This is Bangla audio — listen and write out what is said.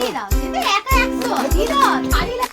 দিয়ে দাও একা একশো? দাও ছাড়িলে